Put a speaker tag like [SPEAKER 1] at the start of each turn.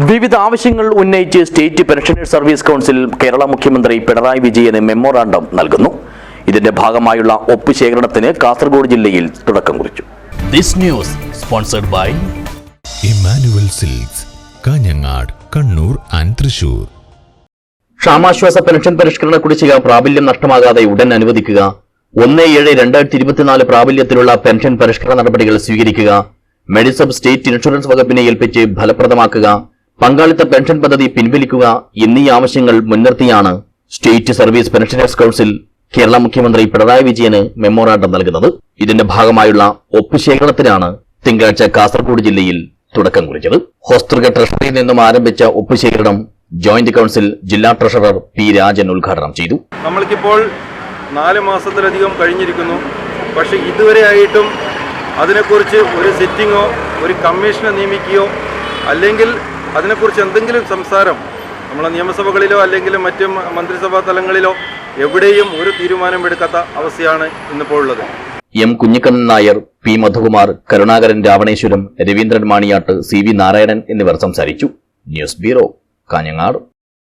[SPEAKER 1] വിവിധ ആവശ്യങ്ങൾ ഉന്നയിച്ച് state pensioners service council Kerala മുഖ്യമന്ത്രി പിണറായി വിജയന് മെമ്മോറാണ്ടം നൽകുന്നു. ഇതിന്റെ ഭാഗമായുള്ള ഒപ്പ് ശേഖരണത്തിന് കാസർഗോഡ് ജില്ലയിൽ തുടക്കം കുറിച്ചു. This news sponsored by
[SPEAKER 2] Emmanuel silks Kanhangad Kannur and Thrissur.
[SPEAKER 1] ക്ഷാമാശ്വാസ pension പരിഷ്കരണ കുടിശ്ശിക പ്രാബല്യം നഷ്ടമാകാതെ ഉടൻ അനുവദിക്കുക. ഒന്ന് ഏഴ് രണ്ടായിരത്തി ഇരുപത്തിനാല് പ്രാബല്യത്തിലുള്ള പെൻഷൻ പരിഷ്കരണ നടപടികൾ സ്വീകരിക്കുക. മെഡിസബ് സ്റ്റേറ്റ് ഇൻഷുറൻസ് വകുപ്പിനെ ഏൽപ്പിച്ച് ഫലപ്രദമാക്കുക. പങ്കാളിത്ത പെൻഷൻ പദ്ധതി പിൻവലിക്കുക എന്നീ ആവശ്യങ്ങൾ മുൻനിർത്തിയാണ് state service pensioners council Kerala മുഖ്യമന്ത്രി പിണറായി വിജയന് മെമ്മോറാണ്ടം നൽകുന്നത്. ഇതിന്റെ ഭാഗമായുള്ള ഒപ്പുശേഖരണത്തിനാണ് തിങ്കളാഴ്ച കാസർഗോഡ് ജില്ലയിൽ തുടക്കം കുറിച്ചത്. ഹോസ്തൃക ട്രഷറിയിൽ നിന്നും ആരംഭിച്ച ഒപ്പുശേഖരണം ജോയിന്റ് കൌൺസിൽ ജില്ലാ ട്രഷറർ പി രാജൻ ഉദ്ഘാടനം ചെയ്തു.
[SPEAKER 3] നമ്മൾക്കിപ്പോൾ നാല് മാസത്തിലധികം കഴിഞ്ഞിരിക്കുന്നു. പക്ഷേ ഇതുവരെ ആയിട്ടും അതിനെക്കുറിച്ച് ഒരു സിറ്റിങ്ങോ ഒരു കമ്മീഷനെ നിയമിക്കുകയോ അല്ലെങ്കിൽ അതിനെക്കുറിച്ച് എന്തെങ്കിലും സംസാരം നമ്മളെ നിയമസഭകളിലോ അല്ലെങ്കിൽ മറ്റ് മന്ത്രിസഭാ തലങ്ങളിലോ എവിടെയും ഒരു തീരുമാനമെടുക്കാത്ത അവസ്ഥയാണ് ഇന്നിപ്പോൾ ഉള്ളത്.
[SPEAKER 1] M Kunhikannan Nair P Madhukumar Karunakaran Ravaneswaram Raveendran Maniyat C V Narayanan എന്നിവർ സംസാരിച്ചു. News bureau Kanhangad.